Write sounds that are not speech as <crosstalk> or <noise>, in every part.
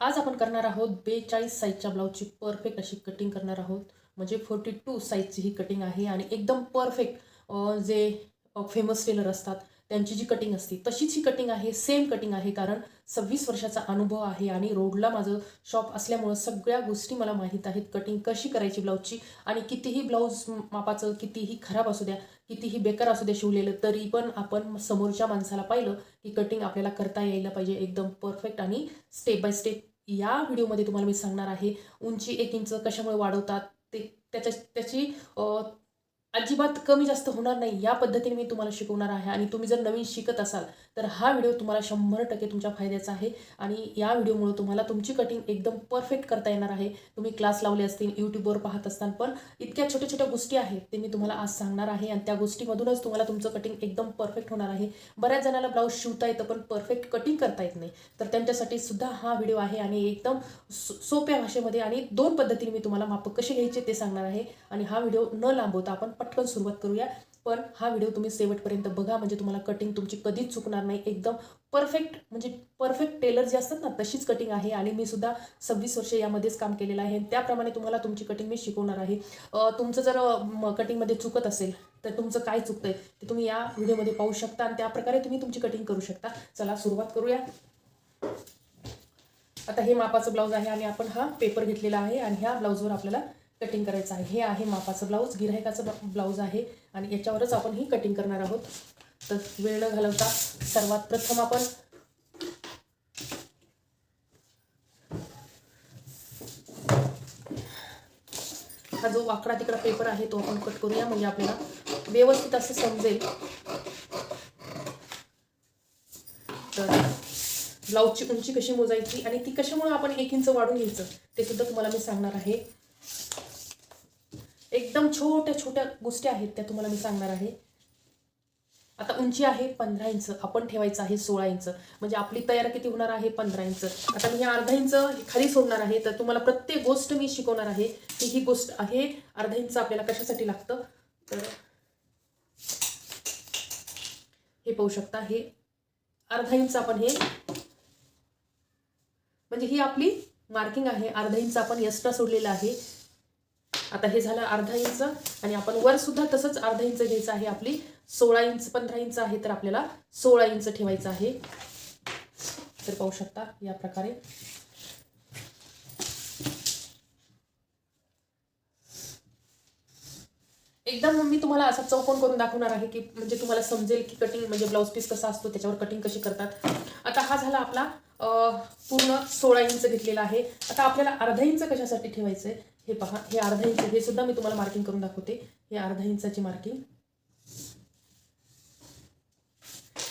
आज आपण करणार आहोत बेचाळीस साईजच्या ब्लाऊजची परफेक्ट अशी कटिंग करणार आहोत. म्हणजे फोर्टी टू साईजची ही कटिंग आहे आणि एकदम परफेक्ट जे फेमस टेलर असतात त्यांची जी कटिंग असते तशीच ही कटिंग आहे सेम कटिंग आहे. कारण सव्वीस वर्षाचा अनुभव आहे आणि रोडला माझं शॉप असल्यामुळं सगळ्या गोष्टी मला माहीत आहेत कटिंग कशी करायची ब्लाऊजची आणि कितीही ब्लाऊज मापाचं कितीही खराब असू द्या कितीही बेकार असू द्या शिवलेलं तरी पण आपण समोरच्या माणसाला पाहिलं की कटिंग आपल्याला करता यायला पाहिजे. एकदम परफेक्ट आणि स्टेप बाय स्टेप या व्हिडिओमध्ये तुम्हाला मी सांगणार आहे. उंची एक इंच कशामुळे वाढवतात ते त्याच्या त्याची अजिबात कमी जास्त होणार नाही. या पद्धतीने मी तुम्हाला शिकवणार आहे. आणि तुम्ही जर नवीन शिकत असाल तर हा व्हिडिओ तुम्हाला शंभर टक्के तुमच्या फायद्याचा आहे. आणि या व्हिडिओमुळे तुम्हाला तुमची कटिंग एकदम परफेक्ट करता येणार आहे. तुम्ही क्लास लावले असतील यूट्यूबवर पाहत असताना पण इतक्या छोट्या छोट्या गोष्टी आहेत ते मी तुम्हाला आज सांगणार आहे. आणि त्या गोष्टीमधूनच तुम्हाला तुमचं कटिंग एकदम परफेक्ट होणार आहे. बऱ्याच जणांना ब्लाऊज शिवता येतं पण परफेक्ट कटिंग करता येत नाही. तर त्यांच्यासाठी सुद्धा हा व्हिडिओ आहे. आणि एकदम सोप्या भाषेमध्ये आणि दोन पद्धतीने मी तुम्हाला माप कसे घ्यायचे ते सांगणार आहे. आणि हा व्हिडिओ न लांबवता आपण पटकन सुरुवात करूया. पण हा व्हिडिओ तुम्ही शेवटपर्यंत बघा. म्हणजे तुम्हाला कटिंग तुमची कधीच चुकणार नाही. एकदम परफेक्ट म्हणजे परफेक्ट टेलर जे असतात ना तशीच कटिंग आहे. आणि मी सुद्धा सव्वीस वर्ष यामध्येच काम केलेलं आहे. त्याप्रमाणे तुम्हाला तुमची कटिंग मी शिकवणार आहे. तुमचं जर कटिंगमध्ये चुकत असेल तर तुमचं काय चुकतंय ते तुम्ही या व्हिडिओमध्ये पाहू शकता. आणि त्या प्रकारे तुम्ही तुमची कटिंग करू शकता. चला सुरुवात करूया. आता हे मापाचं ब्लाऊज आहे आणि आपण हा पेपर घेतलेला आहे. आणि ह्या ब्लाऊजवर आपल्याला कटिंग करायचं आहे हे आहे मापाचं ब्लाऊज गिरायकाचं ब्लाऊज आहे आणि याच्यावरच आपण ही कटिंग करणार आहोत. तर वेळ न घालवता सर्वात प्रथम आपण हा जो वाकडा तिकडा पेपर आहे तो आपण कट करूया. म्हणजे आपल्याला व्यवस्थित असं समजेल. तर ब्लाऊजची उंची कशी मोजायची आणि ती कशामुळे आपण एक इंच वाढून घ्यायचं ते सुद्धा तुम्हाला मी सांगणार आहे. एकदम छोट्या छोट्या गोष्टी आहेत त्या तुम्हाला मी सांगणार आहे. आता उंची आहे पंधरा इंच आपण ठेवायचं आहे सोळा इंच. म्हणजे आपली तयार किती होणार आहे? पंधरा इंच. आता मी हे अर्धा इंच खाली सोडणार आहे तर तुम्हाला प्रत्येक गोष्ट मी शिकवणार आहे. की ही गोष्ट आहे अर्धा इंच आपल्याला कशासाठी लागतं? तर हे पाहू शकता हे अर्धा इंच आपण हे म्हणजे ही आपली मार्किंग आहे. अर्धा इंच आपण एक्स्ट्रा सोडलेलं आहे. आता हे झालं अर्धा इंच आणि आपण वर सुद्धा तसंच अर्धा इंच घ्यायचं आहे आपली. सोळा इंच पंधरा इंच आहे तर आपल्याला सोळा इंच ठेवायचं आहे. तर पाहू शकता या प्रकारे. एकदम मी तुम्हाला असा चौकोन करून दाखवणार आहे की म्हणजे तुम्हाला समजेल की कटिंग म्हणजे ब्लाऊज पीस कसा असतो त्याच्यावर कटिंग कशी करतात. आता हा झाला आपला पूर्ण सोळा इंच घेतलेला आहे. आता आपल्याला अर्धा इंच कशासाठी ठेवायचं आहे हे पहा हे अर्धा इंच हे सुद्धा मी तुम्हाला मार्किंग करून दाखवते. हे अर्धा इंचाची मार्किंग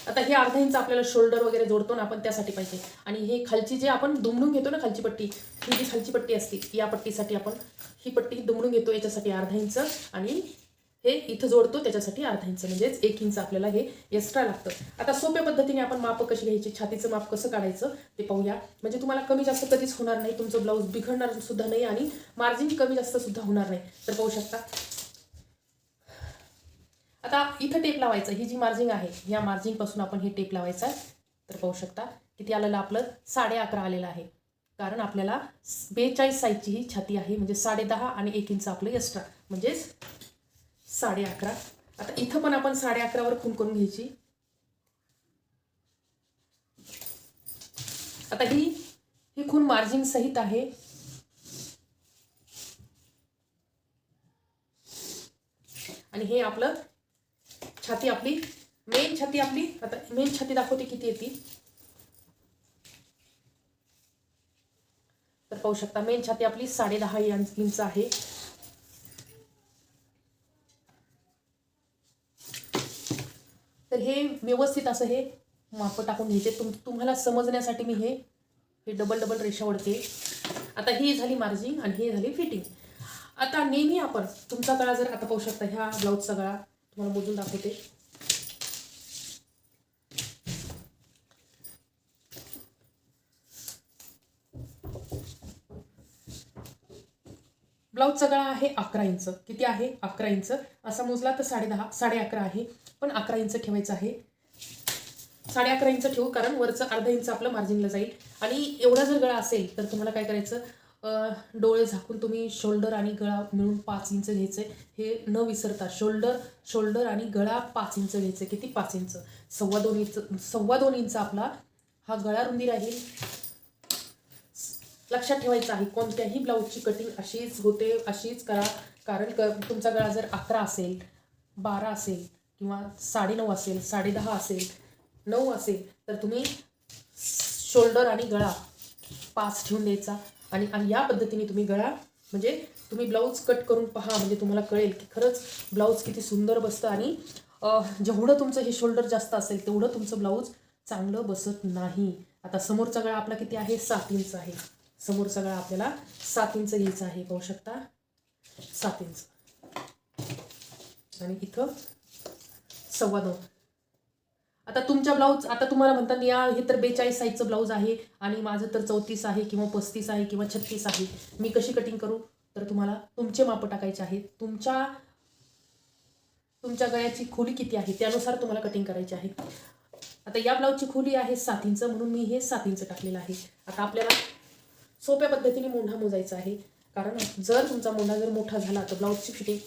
आता हे अर्धा इंच आपल्याला शोल्डर वगैरे जोडतो ना आपण त्यासाठी पाहिजे. आणि हे खालची जे आपण दुमडून घेतो ना खालची पट्टी ही जी खालची पट्टी असते या पट्टीसाठी आपण ही पट्टी दुमडून घेतो याच्यासाठी अर्धा इंच. आणि हे इथं जोडतो त्याच्यासाठी अर्धा इंच म्हणजेच एक इंच आपल्याला हे एक्स्ट्रा लागतं. आता सोप्या पद्धतीने आपण माप कशी घ्यायची छातीचं माप कसं काढायचं ते पाहूया. म्हणजे तुम्हाला कमी जास्त कधीच होणार नाही तुमचं ब्लाऊज बिघडणार सुद्धा नाही आणि मार्जिन कमी जास्त सुद्धा होणार नाही. तर पाहू शकता. आता इथं टेप लावायचं ही जी मार्जिंग आहे या मार्जिंगपासून आपण हे टेप लावायचं आहे. तर पाहू शकता किती आलेलं आपलं साडे अकरा आलेलं आहे. कारण आपल्याला बेचाळीस साईजची ही छाती आहे म्हणजे साडे दहा आणि एक इंच आपलं एक्स्ट्रा म्हणजेच साडे अकरा. आता इथं पण आपण साडे अकरावर खून करून घ्यायची. आता ही ही खून मार्जिन सहित आहे. आणि हे आपलं छाती आपली मेन छाती आपली आता मेन छाती दाखवते किती येते तर पाहू शकता मेन छाती आपली साडे दहा इंच आहे. तर हे व्यवस्थित असं हे माप टाकून घ्यायचे. तुम तुम्हाला समजण्यासाठी मी हे हे डबल डबल रेषा ओढते आता ही झाली मार्जिंग आणि ही झाली फिटिंग आता नेहमी आपण तुमचा गळा जर आता पाहू शकता ह्या ब्लाऊजचा गळा तुम्हाला मोजून दाखवते. ब्लाऊजचा गळा आहे अकरा इंच. किती आहे? अकरा इंच. असा मोजला तर साडे दहा साडे अकरा आहे. पण अकरा इंच ठेवायचं आहे. साडे अकरा इंच ठेवू कारण वरचं अर्धा इंच आपलं मार्जिनला जाईल. आणि एवढा जर गळा असेल तर तुम्हाला काय करायचं? डोळे झाकून तुम्ही शोल्डर आणि गळा मिळून पाच इंच घ्यायचं. हे न विसरता शोल्डर शोल्डर आणि गळा पाच इंच घ्यायचं. किती? पाच इंच. सव्वा दोन इंच सव्वा दोन इंच आपला हा गळा रुंदी राहील. लक्षात ठेवायचं आहे कोणत्याही ब्लाऊजची कटिंग अशीच होते अशीच करा. कारण क तुमचा गळा जर अकरा असेल बारा असेल किंवा साडेनऊ असेल साडेदहा असेल नऊ असेल तर तुम्ही शोल्डर आणि गळा पास ठेवून द्यायचा. आणि आणि या पद्धतीने तुम्ही गळा म्हणजे तुम्ही ब्लाऊज कट करून पहा म्हणजे तुम्हाला कळेल की खरंच ब्लाऊज किती सुंदर बसतं. आणि जेवढं तुमचं हे शोल्डर जास्त असेल तेवढं तुमचं ब्लाऊज चांगलं बसत नाही. आता समोरचा गळा आपला किती आहे? सात इंच आहे. समोरचा गळा आपल्याला सात इंच घ्यायचा आहे. पाहू शकता? सात इंच. आणि इथं सव्वा दोन आता तुमच्या ब्लाऊज आता तुम्हाला म्हणतात या हे तर बेचाळीस साईजचं ब्लाऊज आहे आणि माझं तर चौतीस आहे किंवा पस्तीस आहे किंवा छत्तीस आहे. मी कशी कटिंग करू? तर तुम्हाला तुमचे मापं टाकायचे आहेत. तुमच्या तुमच्या गळ्याची खोली किती आहे त्यानुसार तुम्हाला कटिंग करायची आहे. आता या ब्लाऊजची खोली आहे सात इंच म्हणून मी हे सात इंच टाकलेलं आहे. आता आपल्याला सोप्या पद्धतीने मोंढा मोजायचा आहे. कारण जर तुमचा मोंढा जर मोठा झाला तर ब्लाऊजची फिटिंग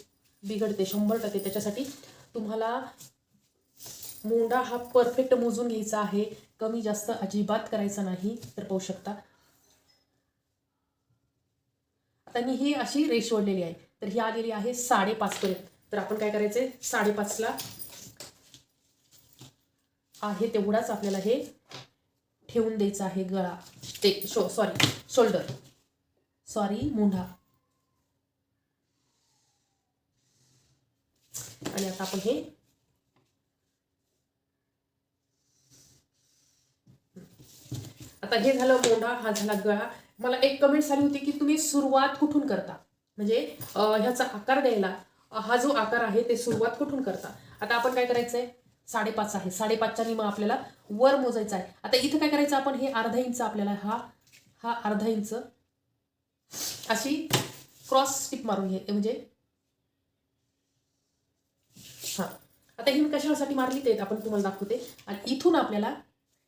बिघडते शंभर टक्के. त्याच्यासाठी तुम्हाला मोंडा हा परफेक्ट मोजून घ्यायचा आहे. कमी जास्त अजिबात करायचा नाही तर पाहू शकता. आता मी ही अशी रेश ओढलेली आहे. तर ही आलेली आहे साडेपाचपर्यंत तर आपण काय करायचंय? साडेपाचला आहे तेवढाच आपल्याला हे ठेवून द्यायचं आहे गळा. ते शो सॉरी शोल्डर सॉरी मोंढा. आणि आता आपण हे आता हे झालं मोंढा हा झाला गळा. मला एक कमेंट आली होती की तुम्ही सुरुवात कुठून करता? म्हणजे ह्याचा आकार द्यायला हा जो आकार आहे ते सुरुवात कुठून करता? आता आपण काय करायचं आहे साडेपाच आहे. साडेपाचच्या निमा आपल्याला वर मोजायचा आहे. आता इथं काय करायचं आपण? हे अर्धा इंच आपल्याला हा हा अर्धा इंच अशी क्रॉस स्टिप मारून घे. म्हणजे हा. आता ही मी कशासाठी मारली ते आपण तुम्हाला दाखवते. आणि इथून आपल्याला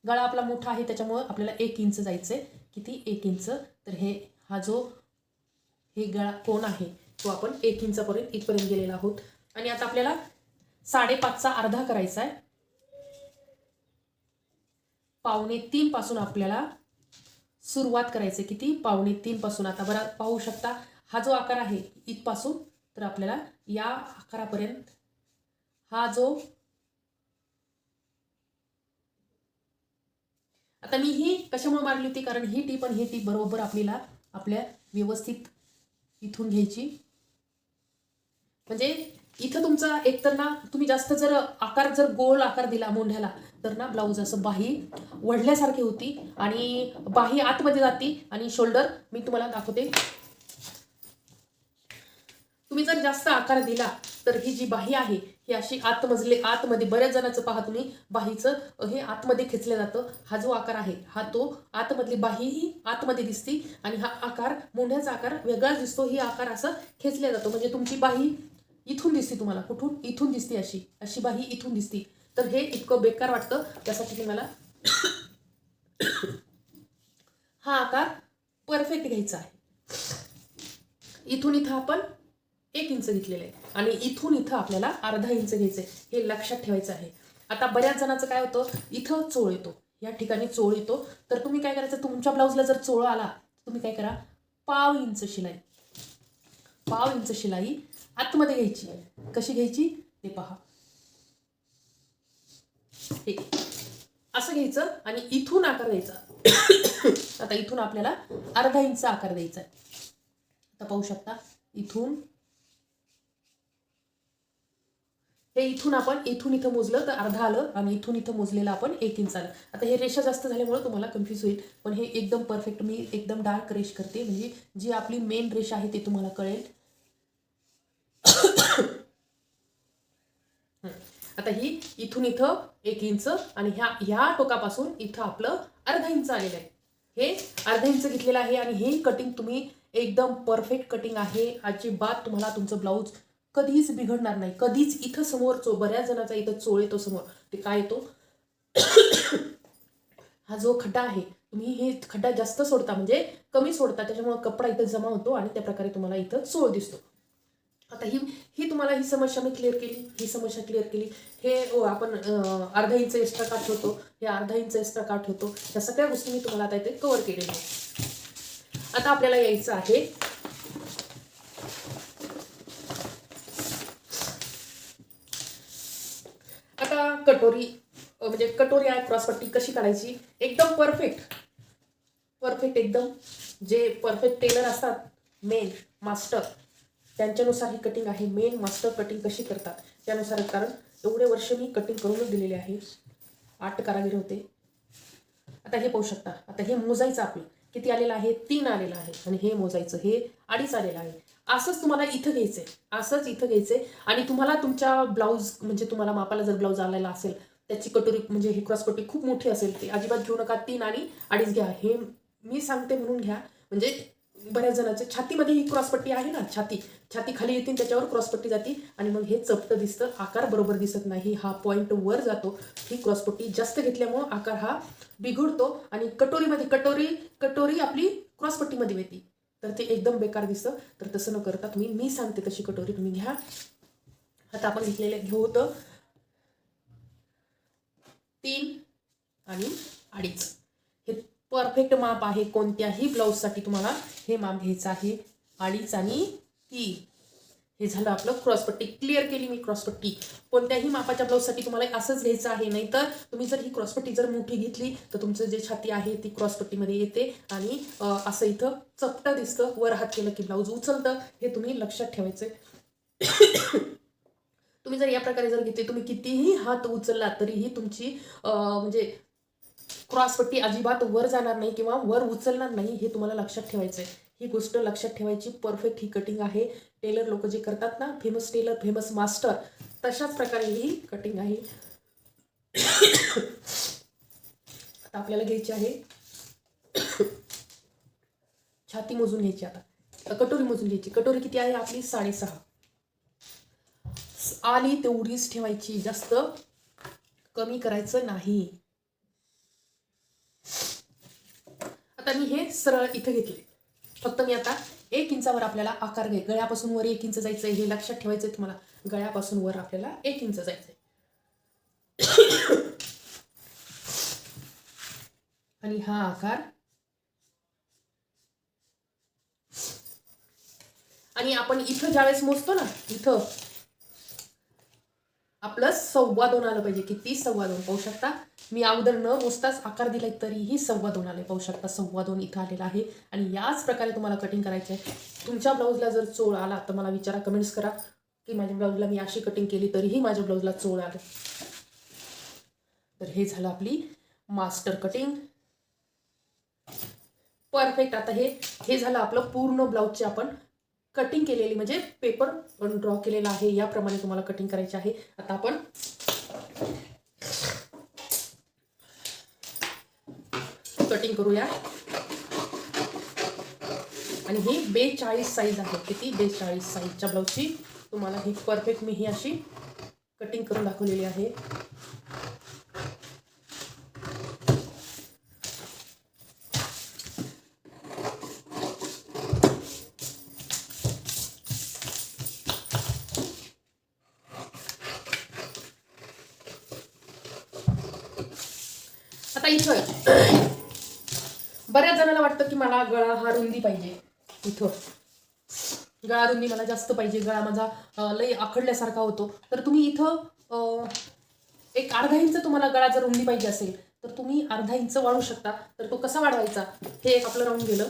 गळा आपला मोठा आहे त्याच्यामुळं आपल्याला एक इंच जायचंय. किती? एक इंच. तर हे हा जो हे गळा कोण आहे तो आपण एक इंचापर्यंत इथपर्यंत गेलेला आहोत. आणि आता आपल्याला साडेपाचचा अर्धा करायचा आहे पावणे तीनपासून आपल्याला सुरुवात करायची किती? पावणे तीनपासून आता बरा पाहू शकता हा जो आकार आहे इथपासून तर आपल्याला या आकारापर्यंत हा जो आता मी ही कशामुळे मारली होती? कारण ही टीप आणि ही टीप बरोबर आपल्याला आपल्या व्यवस्थित इथून घ्यायची. म्हणजे इथं तुमचा एकतर ना तुम्ही जास्त जर आकार जर गोल आकार दिला मोंढ्याला तर ना ब्लाऊज असं बाही वढल्यासारखी होती आणि बाही आतमध्ये जाती आणि शोल्डर मी तुम्हाला दाखवते. तुम्ही जर जास्त आकार दिला तर ही जी बाही आहे ही अशी आतमजले आतमध्ये बऱ्याच जणांचं पहा तुम्ही बाहीचं. हे आतमध्ये खेचलं जातं. हा जो आकार आहे हा तो आतमधली बाही ही आतमध्ये दिसते आणि हा आकार मोंढ्याचा आकार वेगळाच दिसतो. ही आकार असं खेचला जातो. म्हणजे तुमची बाही इथून दिसते तुम्हाला. कुठून? इथून दिसते अशी. अशी बाही इथून दिसती. तर हे इतकं बेकार वाटतं. त्यासाठी तुम्ही मला <coughs> हा आकार परफेक्ट घ्यायचा आहे. इथून इथं आपण एक इंच घेतलेलं आहे. आणि इथून इथं आपल्याला अर्धा इंच घ्यायचं आहे हे लक्षात ठेवायचं आहे. आता बऱ्याच जणांचं काय होतं इथं चोळ येतो. या ठिकाणी चोळ येतो. तर तुम्ही काय करायचं तुमच्या ब्लाऊजला जर चोळ आला तुम्ही काय करा पाव इंच शिलाई. पाव इंच शिलाई आतमध्ये घ्यायची. कशी घ्यायची? ते पहा. हे. असं घ्यायचं आणि इथून आकार द्यायचा. <coughs> आता इथून आपल्याला अर्धा इंच आकार द्यायचा आहे. आता पाहू शकता इथून हे इथून आपण इथून इथं मोजलं तर अर्धा आलं आणि इथून इथं मोजलेलं आपण एक इंच आलं. आता हे रेषा जास्त झाल्यामुळे तुम्हाला कन्फ्यूज होईल पण हे एकदम परफेक्ट मी एकदम डार्क रेश करते. म्हणजे जी आपली मेन रेषा आहे ते तुम्हाला कळेल. <coughs> आता ही इथून इथं एक इंच आणि ह्या ह्या टोकापासून इथं आपलं अर्धा इंच आलेलं आहे. हे अर्धा इंच घेतलेलं आहे आणि हे कटिंग तुम्ही एकदम परफेक्ट कटिंग आहे. अजिबात तुम्हाला तुमचं ब्लाऊज कधीच बिघडणार नाही. कधीच इथं समोर चो बऱ्याच जणाचा इथं चोळ येतो समोर. ते काय येतो? <coughs> हा जो खड्डा आहे तुम्ही हे खड्डा जास्त सोडता म्हणजे कमी सोडता त्याच्यामुळे कपडा इथं जमा होतो आणि त्या प्रकारे तुम्हाला इथं चोळ दिसतो. आता ही ही तुम्हाला ही समस्या मी क्लिअर केली. ही समस्या क्लिअर केली. हे ओ, आपण अर्धा इंच एक्स्ट्रा काठ होतो. हे अर्धा इंच एक्स्ट्रा काठ होतो. ह्या सगळ्या गोष्टी मी तुम्हाला आता इथे कव्हर केलेल्या आहेत. आता आपल्याला यायचं आहे आता कटोरी म्हणजे कटोरी आहे क्रॉसपट्टी कशी काढायची? एकदम परफेक्ट परफेक्ट एकदम. जे परफेक्ट टेलर असतात मेन मास्टर त्यांच्यानुसार ही कटिंग आहे. मेन मास्टर कटिंग कशी करतात? त्यानुसार कारण एवढे वर्ष मी कटिंग करूनच दिलेले आहे. आठ कारागिर होते. आता हे पाहू शकता. आता हे मोजायचं आपलं. किती आलेलं आहे? तीन आलेलं आहे. आणि हे मोजायचं. हे अडीच आलेलं आहे. असंच तुम्हाला इथं घ्यायचंय. असंच इथं घ्यायचंय. आणि तुम्हाला तुमच्या ब्लाऊज म्हणजे तुम्हाला मापाला जर ब्लाऊज आलेला असेल त्याची कटोरी म्हणजे ही क्रॉसपट्टी खूप मोठी असेल ती अजिबात घेऊ नका. तीन आणि अडीच घ्या. हे मी सांगते म्हणून घ्या. म्हणजे बऱ्याच जणांच्या छातीमध्ये ही क्रॉसपट्टी आहे ना छाती. छाती खाली येते त्याच्यावर क्रॉसपट्टी जाते आणि मग हे चपटं दिसतं. आकार बरोबर दिसत नाही. हा पॉईंट वर जातो. ही क्रॉसपट्टी जास्त घेतल्यामुळं आकार हा बिघडतो. आणि कटोरीमध्ये कटोरी कटोरी आपली क्रॉसपट्टीमध्ये येते तर ते एकदम बेकार दिसतं. तर तसं न करता तुम्ही मी सांगते तशी कटोरी तुम्ही घ्या. आता आपण घेतलेलं घेऊ होतं. तीन आणि अडीच. हे परफेक्ट माप आहे कोणत्याही ब्लाऊजसाठी तुम्हाला हे माप घ्यायचं आहे. अडीच आणि तीन. हे झालं आपलं क्रॉसपट्टी क्लिअर केली मी क्रॉसपट्टी कोणत्याही मापाच्या ब्लाऊजसाठी तुम्हाला असंच घ्यायचं आहे. नाहीतर तुम्ही जर ही क्रॉसपट्टी जर मोठी घेतली तर तुमचं जे छाती आहे ती क्रॉसपट्टीमध्ये येते आणि असं इथं चपटं दिसतं. वर हात केलं की ब्लाऊज उचलतं. हे तुम्ही लक्षात ठेवायचं <coughs> तुम्ही जर या प्रकारे जर घेतली तुम्ही कितीही हात उचलला तरीही तुमची म्हणजे क्रॉसपट्टी अजिबात वर जाणार नाही किंवा वर उचलणार नाही हे तुम्हाला लक्षात ठेवायचं आहे ही गोष्ट लक्षात ठेवायची. परफेक्ट ही कटिंग आहे. टेलर लोक जे करतात ना फेमस टेलर फेमस मास्टर तशाच प्रकारे ही कटिंग आहे. आता आपल्याला घ्यायची आहे. छाती मोजून घ्यायची आता. कटोरी मोजून घ्यायची. कटोरी किती आहे? आपली साडेसहा. आली तेवढीच ठेवायची. जास्त कमी करायचं नाही. आता मी हे सरळ इथं घेतले फक्त मी आता एक इंचावर आपल्याला आकार घे. गळ्यापासून वर एक इंच जायचं आहे हे लक्षात ठेवायचं आहे तुम्हाला. गळ्यापासून वर आपल्याला एक इंच जायचंय. आणि हा आकार. आणि आपण इथं ज्यावेळेस मोजतो ना इथं आपलं सव्वा दोन आलं पाहिजे. किती सव्वा दोन? पाहू शकता? मी अगोदर न मोजताच आकार दिलाय तरीही सव्वा दोन आले. पाहू शकता सव्वा दोन इथं आलेला आहे. आणि याच प्रकारे तुम्हाला कटिंग करायचं आहे तुमच्या ब्लाऊजला जर चोळ आला तर मला विचारा कमेंट्स करा. की माझ्या ब्लाऊजला मी अशी कटिंग केली तरीही माझ्या ब्लाऊजला चोळ आलं. तर हे झालं आपली मास्टर कटिंग परफेक्ट आता हे हे झालं आपलं पूर्ण ब्लाऊजचे आपण कटिंग केलेली म्हणजे पेपर ड्रॉ केलेला आहे. याप्रमाणे तुम्हाला कटिंग करायची आहे. आता आपण कटिंग करूया. आणि ही बेचाळीस साईज आहे. किती? बेचाळीस साईजच्या ब्लाऊजची तुम्हाला ही परफेक्ट मी ही अशी कटिंग करून दाखवलेली आहे. आता बऱ्याच जणांना वाटतं की मला गळा हा रुंदी पाहिजे. इथं. गळा रुंदी मला जास्त पाहिजे. गळा माझा लई आखडल्यासारखा होतो. तर तुम्ही इथं एक अर्धा इंच तुम्हाला गळा जर रुंदी पाहिजे असेल तर तुम्ही अर्धा इंच वाढू शकता. तर तो कसा वाढवायचा? हे एक आपलं राहून गेलं.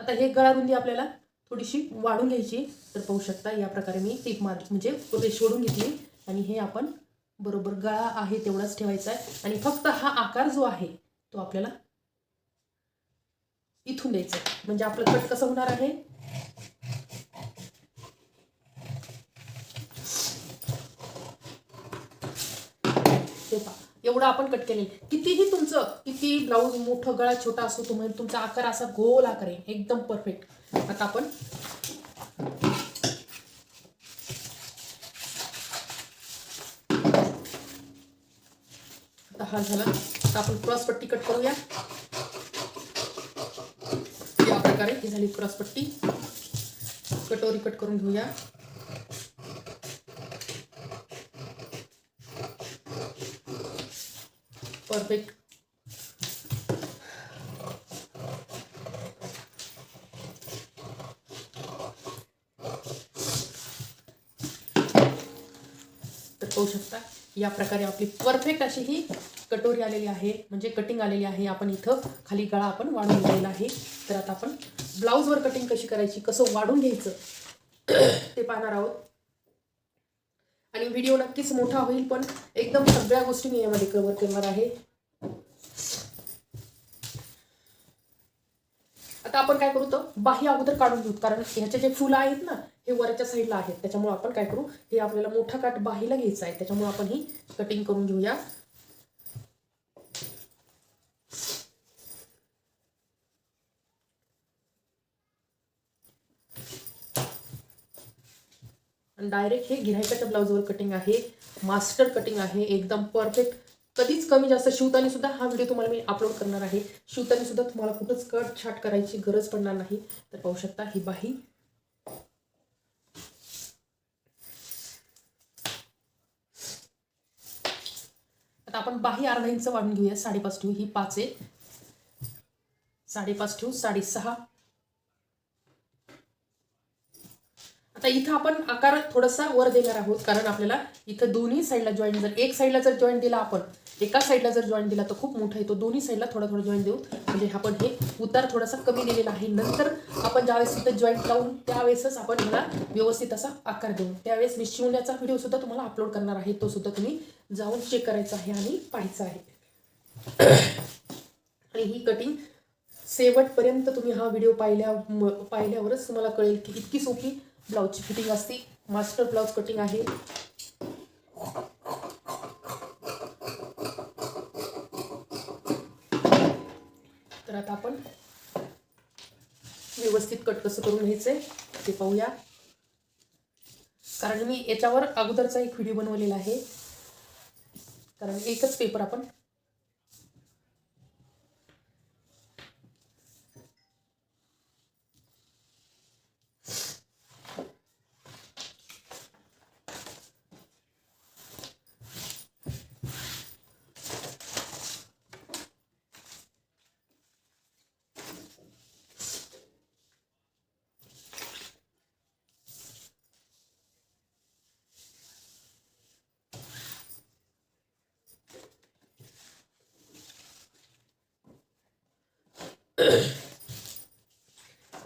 आता हे गळा रुंदी आपल्याला थोडीशी वाढून घ्यायची तर पाहू शकता या प्रकारे मी टीप मार म्हणजे रेश ओढून घेतली. आणि हे आपण बरोबर गळा आहे तेवढाच ठेवायचा आहे. आणि फक्त हा आकार जो आहे तो आपल्याला इथून द्यायचा आहे. म्हणजे आपलं कट कसं होणार आहे? ते पहा. एवढं आपण कट केले कितीही तुमचं किती ब्लाऊज मोठं गळा छोटा असो तुम्ही तुमचा आकार असा गोल आकार आहे एकदम परफेक्ट आता आपण हा झाला आता आपण क्रॉस पट्टी कट करूया या? प्रकारे ही झाली क्रॉस पट्टी। कटोरी कट घेऊया परफेक्ट तर या प्रकारे आपली परफेक्ट अशी ही कटोरी आलेली आहे म्हणजे कटिंग आलेली आहे. आपण इथं खाली गळा आपण वाढून घ्यायला आहे. तर आता आपण ब्लाऊजवर कटिंग कशी करायची कसं वाढून घ्यायचं <coughs> ते पाहणार आहोत. आणि व्हिडिओ नक्कीच मोठा होईल पण एकदम सगळ्या गोष्टी मी यामध्ये कव्हर करणार आहे. आता आपण काय करू तर बाह्य अगोदर काढून घेऊ कारण ह्याचे जे फुलं आहेत ना हे वरच्या साईडला आहेत. त्याच्यामुळे आपण काय करू हे आपल्याला मोठा काट बाहीला घ्यायचा आहे. त्याच्यामुळे आपण ही कटिंग करून घेऊया. आणि डायरेक्ट हे गिरायकाच्या ब्लाऊजवर कटिंग आहे. मास्टर कटिंग आहे. एकदम परफेक्ट कधीच कमी जास्त शिवताना सुद्धा हा व्हिडिओ तुम्हाला मी अपलोड करणार आहे. शिवताना सुद्धा तुम्हाला कुठंच कट छाट करायची गरज पडणार नाही. तर पाहू शकता ही बाही आता आपण बाही अर्धा इंच वाढून घेऊया. साडेपाच ठेवू. ही पाच आहे. साडेपाच ठेवू. साडेसहा. आता इथं आपण आकार थोडासा वर देणार आहोत कारण आपल्याला इथं दोन्ही साईडला जॉईंट जर एक साईडला जर जॉईंट दिला आपण एका साईडला जर जॉईंट दिला तर खूप मोठा येतो दोन्ही साईडला थोडा थोडा जॉईंट देऊ. म्हणजे आपण हे उतार थोडासा कमी दिलेला आहे. नंतर आपण ज्यावेळेस इथं जॉईंट लावून त्यावेळेसच आपण ह्याला व्यवस्थित असा आकार देऊ. त्यावेळेस मी शिवण्याचा व्हिडिओ सुद्धा तुम्हाला अपलोड करणार आहे तो सुद्धा तुम्ही जाऊन चेक करायचा आहे आणि पाहायचा आहे. आणि ही कटिंग शेवटपर्यंत तुम्ही हा व्हिडिओ पाहिल्या पाहिल्यावरच तुम्हाला कळेल की इतकी सोपी ब्लाऊजची फिटिंग असते. मास्टर ब्लाऊज कटिंग आहे. तर आता आपण व्यवस्थित कट कसं करून घ्यायचंय ते पाहूया. कारण मी याच्यावर अगोदरचा एक व्हिडिओ बनवलेला आहे. कारण एकच पेपर आपण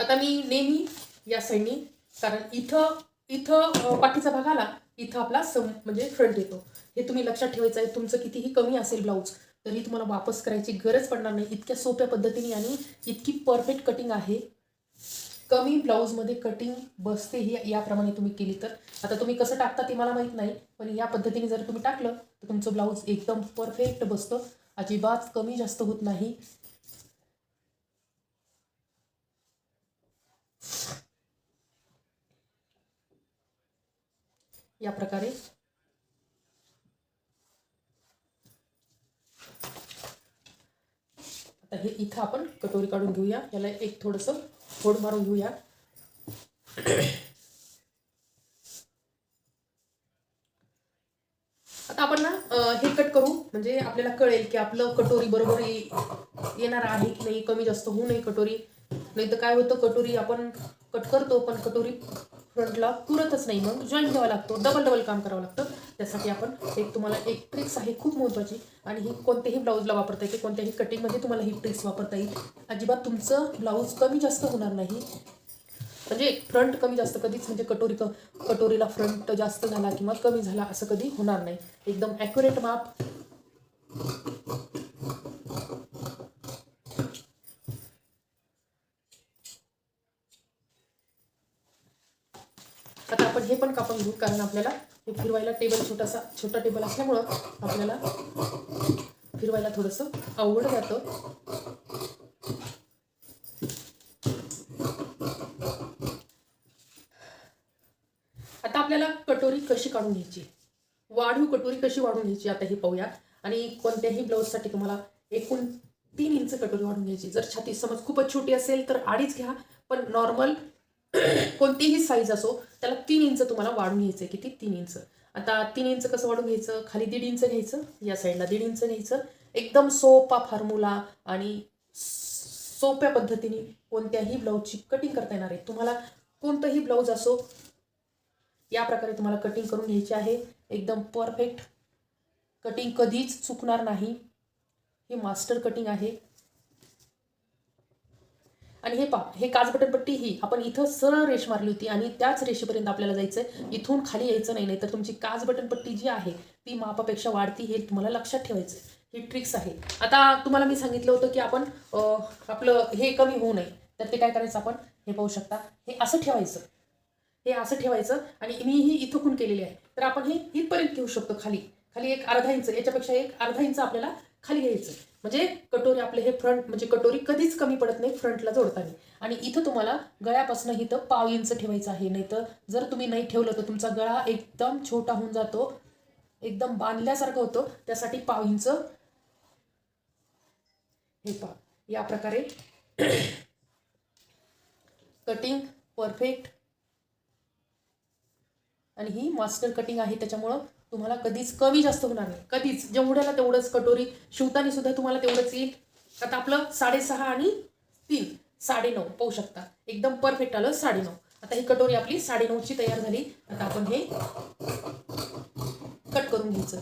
आता मी नेहमी या साईडनी कारण इथं इथं पाठीचा भाग आला इथं आपला सम म्हणजे फ्रंट येतो. हे तुम्ही लक्षात ठेवायचं आहे तुमचं कितीही कमी असेल ब्लाऊज तरी तुम्हाला वापस करायची गरज पडणार नाही. इतक्या सोप्या पद्धतीने आणि इतकी परफेक्ट कटिंग आहे. कमी ब्लाऊजमध्ये कटिंग बसते ही याप्रमाणे तुम्ही केली तर. आता तुम्ही कसं टाकता ते मला माहीत नाही पण या पद्धतीने जर तुम्ही टाकलं तर तुमचं ब्लाऊज एकदम परफेक्ट बसतं. अजिबात कमी जास्त होत नाही. या प्रकारे. आता हे इथं आपण कटोरी काढून घेऊया. याला एक थोडंसं फोड मारून घेऊया. आता आपण ना हे कट करू. म्हणजे आपल्याला कळेल की आपलं कटोरी बरोबर येणार आहे की नाही कमी जास्त होऊ नये कटोरी. नाही तर काय होतं कटोरी आपण कट करतो पण कटोरी फ्रंटला पुरतच नाही. मग जॉईन घ्यावा लागतो डबल डबल काम करावं लागतं. त्यासाठी आपण एक तुम्हाला एक ट्रिक्स आहे खूप महत्त्वाची आणि ही कोणत्याही ब्लाऊजला वापरता येते कोणत्याही कटिंगमध्ये तुम्हाला ही ट्रिक्स वापरता येईल. अजिबात तुमचं ब्लाऊज कमी जास्त होणार नाही. म्हणजे फ्रंट कमी जास्त कधीच म्हणजे कटोरी क कटोरीला फ्रंट जास्त झाला किंवा कमी झाला असं कधी होणार नाही. एकदम ॲक्युरेट माप. आता आपण हे पण कापून घेऊ कारण आपल्याला हे फिरवायला टेबल छोटासा छोटा टेबल असल्यामुळं आपल्याला फिरवायला थोडंसं अवघड जातं. आता आपल्याला कटोरी कशी काढून घ्यायची? वाढू कटोरी कशी वाढून घ्यायची आता हे पाहूया. आणि कोणत्याही ब्लाऊजसाठी तुम्हाला एकूण तीन इंच कटोरी वाढून घ्यायची. जर छाती समज खूपच छोटी असेल तर अडीच घ्या पण नॉर्मल कोणतीही साईज असो त्याला तीन इंच तुम्हाला वाढून घ्यायचं आहे किती? तीन इंच आता तीन इंच कसं वाढून घ्यायचं? खाली दीड इंच घ्यायचं या साईडला दीड इंच घ्यायचं. एकदम सोपा फॉर्म्युला आणि सोप्या पद्धतीने कोणत्याही ब्लाऊजची कटिंग करता येणार आहे. तुम्हाला कोणतंही ब्लाऊज असो या प्रकारे तुम्हाला कटिंग करून घ्यायची आहे. एकदम परफेक्ट कटिंग कधीच चुकणार नाही. हे मास्टर कटिंग आहे. आणि हे पा हे काच बटन पट्टी ही आपण इथं सरळ रेष मारली होती आणि त्याच रेषेपर्यंत आपल्याला जायचं इथून खाली यायचं नाही तर तुमची काच बटन पट्टी जी आहे ती मापापेक्षा वाढती हे तुम्हाला लक्षात ठेवायचं ही ट्रिक्स आहे. आता तुम्हाला मी सांगितलं होतं की आपण आपलं हे कमी होऊ नये. तर ते काय करायचं आपण हे पाहू शकता. हे असं ठेवायचं. हे असं ठेवायचं आणि मी ही इथं खून केलेली आहे. तर आपण हे इथपर्यंत घेऊ शकतो खाली. खाली एक अर्धा इंच याच्यापेक्षा एक अर्धा इंच आपल्याला खाली घ्यायचं म्हणजे कटोरी आपले हे फ्रंट म्हणजे कटोरी कधीच कमी पडत नाही फ्रंटला जोडताना. आणि इथं तुम्हाला गळ्यापासून इथं पाव इंच ठेवायचं आहे नाही तर जर तुम्ही नाही ठेवलं तर तुमचा गळा एकदम छोटा होऊन जातो. एकदम बांधल्यासारखं होतं. त्यासाठी पाव इंच हे पा या प्रकारे <clears throat> कटिंग परफेक्ट आणि ही मास्टर कटिंग आहे त्याच्यामुळं तुम्हाला कधीच कमी जास्त होणार नाही. कधीच. जेवढ्याला तेवढंच. कटोरी शिवताना सुद्धा तुम्हाला तेवढंच येईल. आता आपलं साडेसहा आणि तीन. साडेनऊ. पाहू शकता. एकदम परफेक्ट आलं साडेनऊ. आता ही कटोरी आपली साडेनऊची तयार झाली. आता आपण हे कट करून घ्यायचं.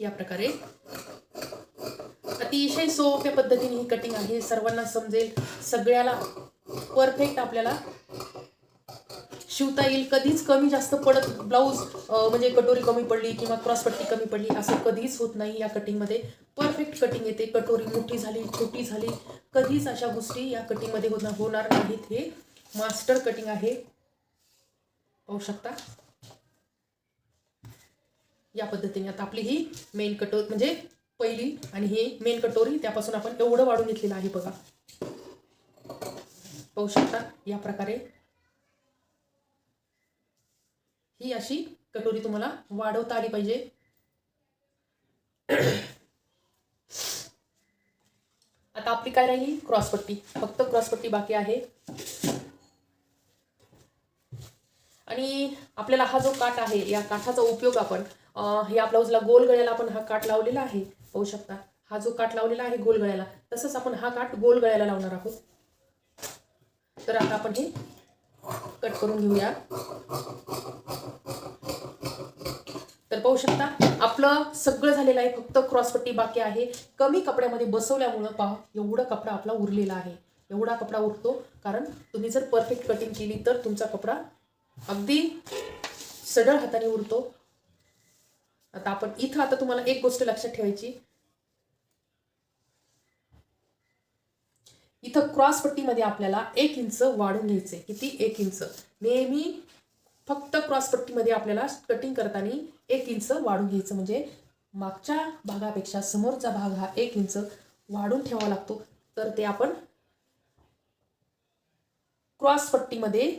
या प्रकारे. अतिशय सोप्या पद्धतीने ही कटिंग आहे. सर्वांना समजेल. सगळ्याला परफेक्ट आपल्याला शिवता येईल. कधीच कमी जास्त पडत ब्लाऊज म्हणजे कटोरी कमी पडली किंवा क्रॉसपट्टी कमी पडली असं कधीच होत नाही या कटिंगमध्ये परफेक्ट कटिंग येते. कटोरी मोठी झाली छोटी झाली कधीच अशा गोष्टी या कटिंगमध्ये होणार होणार नाहीत. हे मास्टर कटिंग आहे. पाहू शकता? या पद्धतीने आता आपली ही मेन कटोरी म्हणजे पहिली आणि ही मेन कटोरी त्यापासून आपण एवढं वाढून घेतलेलं आहे बघा. पाहू शकता या प्रकारे. ही अशी कटोरी तुम्हाला वाढवता आली पाहिजे. आता आपली काय राहिली? क्रॉसपट्टी फक्त क्रॉसपट्टी बाकी आहे. आणि आपल्याला हा जो काठ आहे या काठाचा उपयोग आपण या ब्लाऊजला गोल गळ्याला आपण हा काठ लावलेला आहे. पाहू शकता. हा जो काठ लावलेला आहे गोल गळ्याला तसंच आपण हा काठ गोल गळ्याला लावणार आहोत. तर आता आपण हे कट करून घेऊया. तर पाहू शकता आपलं सगळं झालेलं आहे फक्त क्रॉसपट्टी बाकी आहे. कमी कपड्यामध्ये बसवल्यामुळं पहा एवढा कपडा आपला उरलेला आहे. एवढा कपडा उरतो कारण तुम्ही जर परफेक्ट कटिंग केली तर तुमचा कपडा अगदी सडळ हाताने उरतो. आता आपण इथं आता तुम्हाला एक गोष्ट लक्षात ठेवायची. इथं क्रॉस पट्टीमध्ये आपल्याला एक इंच वाढून घ्यायचं आहे किती? एक इंच नेहमी फक्त क्रॉस पट्टीमध्ये आपल्याला कटिंग करताना एक इंच वाढून घ्यायचं. म्हणजे मागच्या भागापेक्षा समोरचा भाग हा एक इंच वाढून ठेवावा लागतो. तर ते आपण क्रॉस पट्टीमध्ये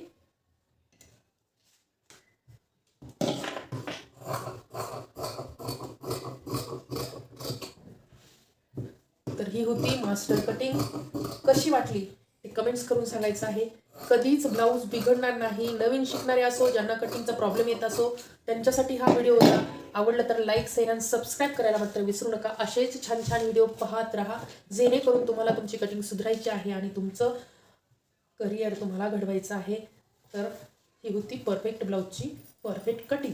तर ही होती मास्टर कटिंग. कशी वाटली? ते कमेंट्स करून सांगायचं आहे. कधीच ब्लाऊज बिघडणार नाही. नवीन शिकणारे असो ज्यांना कटिंगचा प्रॉब्लेम येत असो त्यांच्यासाठी हा व्हिडिओ होता. आवडला तर लाईक शेअर आणि सबस्क्राईब करायला मात्र विसरू नका. असेच छान छान व्हिडिओ पाहत राहा. जेणेकरून तुम्हाला तुमची कटिंग सुधारायची आहे आणि तुमचं करिअर तुम्हाला घडवायचं आहे. तर ही होती परफेक्ट ब्लाऊजची परफेक्ट कटिंग